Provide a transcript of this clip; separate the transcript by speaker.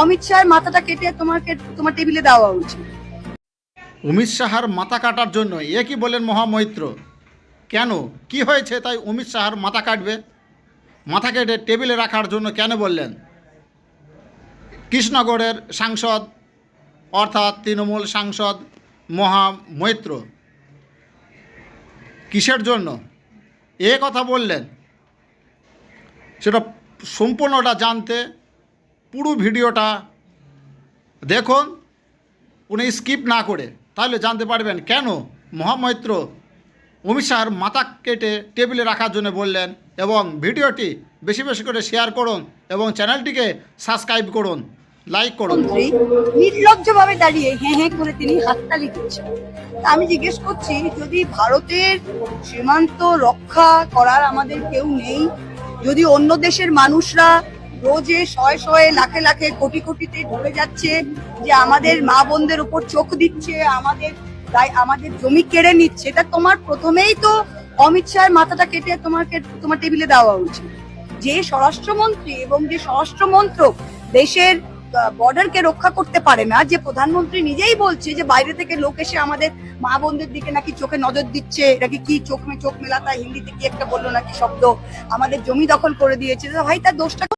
Speaker 1: অমিত শাহের মাথাটা কেটে তোমাকে, তোমার টেবিলে দেওয়া উচিত।
Speaker 2: অমিত শাহার মাথা কাটার জন্য, এ কি বলেন মহামৈত্র? কেন? কি হয়েছে তাই অমিত শাহার মাথা কাটবে? মাথা কেটে টেবিলে রাখার জন্য কেন বললেন? কৃষ্ণগড়ের সাংসদ, অর্থাৎ তৃণমূল সাংসদ মহামৈত্র, কিসের জন্য? এ কথা বললেন। সেটা সম্পূর্ণটা জানতে পুরো ভিডিওটা দেখুন, উনি স্কিপ না করে। তাহলে জানতে পারবেন কেন মহামৈত্র অমিত শাহর মাথা কেটে টেবিলে রাখার জন্য বললেন এবং ভিডিওটি বেশি বেশি করে শেয়ার করুন এবং চ্যানেলটিকে সাবস্ক্রাইব করুন লাইক করুন।
Speaker 1: নির্লজ্জভাবে দাঁড়িয়ে হ্যাঁ হ্যাঁ করে তিনি হাততালি দিচ্ছেন আমি জিজ্ঞেস করছি, যদি ভারতের সীমান্ত রক্ষা করার আমাদের কেউ নেই, যদি অন্য দেশের মানুষরা রোজে শয়ে শয়ে লাখে লাখে কোটি কোটিতে ঢুকে যাচ্ছে যে আমাদের মা বোনদের উপর চোখ দিচ্ছে, আমাদের আমাদের জমি কেড়ে নিচ্ছে। এটা তোমার প্রথমেই তো অমিত শাহের মাথাটা কেটে তোমাকে, তোমার টেবিলে দেওয়া উচিত। যে স্বরাষ্ট্রমন্ত্রী এবং যে স্বরাষ্ট্র মন্ত্রক দেশের বর্ডারকে রক্ষা করতে পারে না, যে প্রধানমন্ত্রী নিজেই বলছে যে বাইরে থেকে লোক এসে আমাদের মা বোনদের দিকে নাকি চোখে নজর দিচ্ছে নাকি কি চোখ মে চোখ মেলা মেলাতা, হিন্দিতে কি একটা বলল নাকি শব্দ, আমাদের জমি দখল করে দিয়েছে। ভাই, তার দোষটা